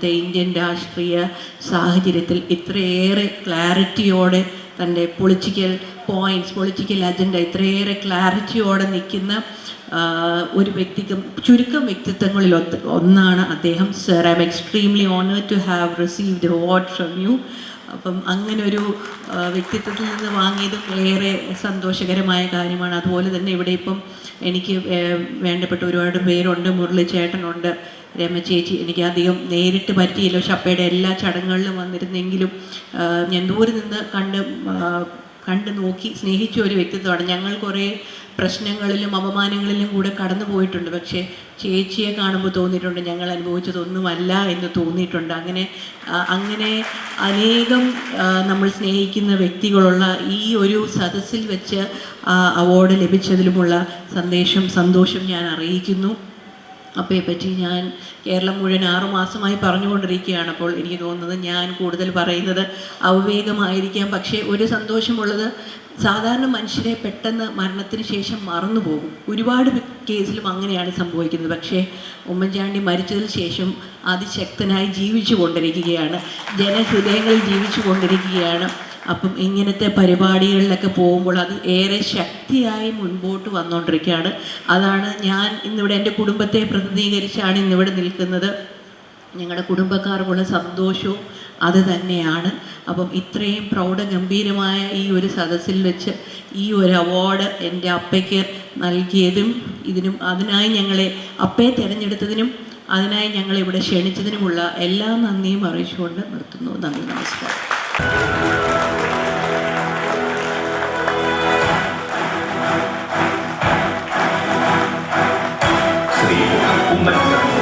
ഇന്നത്തെ ഇന്ത്യൻ രാഷ്ട്രീയ സാഹചര്യത്തിൽ ഇത്രയേറെ ക്ലാരിറ്റിയോടെ തന്റെ പൊളിറ്റിക്കൽ പോയിന്റ്സ് പൊളിറ്റിക്കൽ അജണ്ട ഇത്രയേറെ ക്ലാരിറ്റിയോടെ നിൽക്കുന്ന ഒരു വ്യക്തിക്ക് ചുരുക്കം വ്യക്തിത്വങ്ങളിൽ ഒന്നാണ് അദ്ദേഹം. Sir I am extremely honour to have received award from you അപ്പം അങ്ങനെ ഒരു വ്യക്തിത്വത്തിൽ നിന്ന് വാങ്ങിയതും ഏറെ സന്തോഷകരമായ കാര്യമാണ്. അതുപോലെ തന്നെ ഇവിടെ ഇപ്പം എനിക്ക് വേണ്ടപ്പെട്ട ഒരുപാട് പേരുണ്ട്. മുരളി ചേട്ടനുണ്ട് രമ ചേച്ചി. എനിക്ക് അധികം നേരിട്ട് പറ്റിയില്ല. ഷപ്പയുടെ എല്ലാ ചടങ്ങുകളിലും വന്നിരുന്നെങ്കിലും ഞാൻ ദൂരെ നിന്ന് കണ്ട് കണ്ട് നോക്കി സ്നേഹിച്ച ഒരു വ്യക്തിത്വമാണ്. ഞങ്ങൾ കുറേ പ്രശ്നങ്ങളിലും അപമാനങ്ങളിലും കൂടെ കടന്നു പോയിട്ടുണ്ട്. പക്ഷേ ചേച്ചിയെ കാണുമ്പോൾ തോന്നിയിട്ടുണ്ട് ഞങ്ങൾ അനുഭവിച്ചതൊന്നുമല്ല എന്ന് തോന്നിയിട്ടുണ്ട്. അങ്ങനെ അങ്ങനെ അനേകം നമ്മൾ സ്നേഹിക്കുന്ന വ്യക്തികളുള്ള ഈ ഒരു സദസ്സിൽ വെച്ച് അവാർഡ് ലഭിച്ചതിലുമുള്ള സന്ദേശം സന്തോഷം ഞാൻ അറിയിക്കുന്നു. അപ്പയെ പറ്റി ഞാൻ കേരളം മുഴുവൻ ആറുമാസമായി പറഞ്ഞുകൊണ്ടിരിക്കുകയാണ്. അപ്പോൾ എനിക്ക് തോന്നുന്നത് ഞാൻ കൂടുതൽ പറയുന്നത് അവിവേകമായിരിക്കാം പക്ഷേ ഒരു സന്തോഷമുള്ളത് സാധാരണ മനുഷ്യരെ പെട്ടെന്ന് മരണത്തിന് ശേഷം മറന്നു പോകും ഒരുപാട് കേസിലും അങ്ങനെയാണ് സംഭവിക്കുന്നത്. പക്ഷേ ഉമ്മൻചാണ്ടി മരിച്ചതിന് ശേഷം അതിശക്തനായി ജീവിച്ചു കൊണ്ടിരിക്കുകയാണ് ജനഹൃദയങ്ങളിൽ ജീവിച്ചു കൊണ്ടിരിക്കുകയാണ് അപ്പം ഇങ്ങനത്തെ പരിപാടികളിലൊക്കെ പോകുമ്പോൾ അത് ഏറെ ശക്തിയായി മുൻപോട്ട് വന്നുകൊണ്ടിരിക്കുകയാണ് അതാണ് ഞാൻ ഇന്നിവിടെ എന്റെ കുടുംബത്തെ പ്രതിനിധീകരിച്ചാണ് ഇന്നിവിടെ നിൽക്കുന്നത്. ഞങ്ങളുടെ കുടുംബക്കാർക്കുള്ള സന്തോഷവും അത് തന്നെയാണ്. അപ്പം ഇത്രയും പ്രൗഢഗംഭീരമായ ഈ ഒരു സദസ്സിൽ വെച്ച് ഈ ഒരു അവാർഡ് എന്റെ അപ്പയ്ക്ക് നൽകിയതും ഇതിനും അതിനായി ഞങ്ങളെ അപ്പയെ തിരഞ്ഞെടുത്തതിനും അതിനായി ഞങ്ങളെ ഇവിടെ ക്ഷണിച്ചതിനുമുള്ള എല്ലാ നന്ദിയും അറിയിച്ചുകൊണ്ട് നിർത്തുന്നു. നന്ദി നമസ്കാരം. thì.